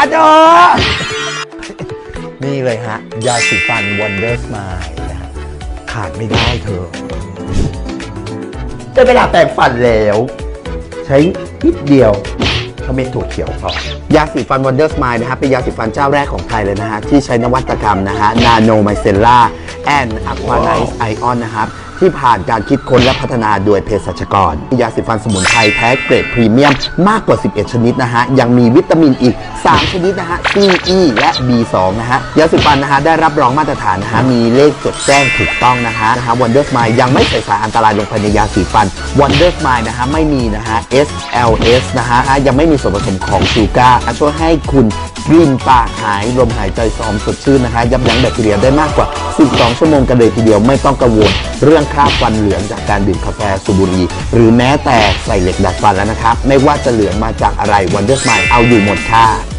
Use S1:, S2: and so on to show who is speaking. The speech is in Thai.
S1: อะโดนี่เลยฮะ ยาสีฟัน Wonder Smile นะฮะขาดไม่ได้เธอได้เวลาแปรงฟันแล้ว ใช้นิดเดียวเขาเม็ดถั่วเขียวพอยาสีฟันวันเดอร์สไมล์นะฮะเป็นยาสีฟันเจ้าแรกของไทยเลยนะฮะ ที่ใช้นวัตกรรมนะฮะ นาโนไมเซล่า and Aquanize Ion นะครับ ที่ผ่านการคิดค้นและพัฒนาโดยเภสัชกร ยาสีฟันสมุนไพรแท้เกรดพรีเมียมมากกว่า 11 ชนิดนะฮะ ยังมีวิตามินอีก 3 ชนิดนะฮะ C E และ B2 นะฮะ ยาสีฟันนะฮะ ได้รับรองมาตรฐานนะฮะ มีเลขจดแจ้งถูกต้องนะฮะนะฮะ Wonder Smile ยังไม่ใส่สารอันตรายลงไปในยาสีฟัน Wonder Smile นะฮะไม่มีนะฮะ SLS นะฮะยังไม่มีส่วนผสมของชูการ์ช่วยให้คุณ กลิ่นปากหายลมหายใจซอมสดชื่นนะฮะยับยั้งแบคทีเรียได้มากกว่า 12 ชั่วโมงกันเลยทีเดียวไม่ต้องกังวล เรื่องคราบฟันเหลืองจากการดื่มกาแฟสูบบุหรี่หรือแม้แต่ใส่เหล็กดัดฟันแล้วนะครับ ไม่ว่าจะเหลืองมาจากอะไรวันเดอร์ไมล์เอาอยู่หมดค่ะ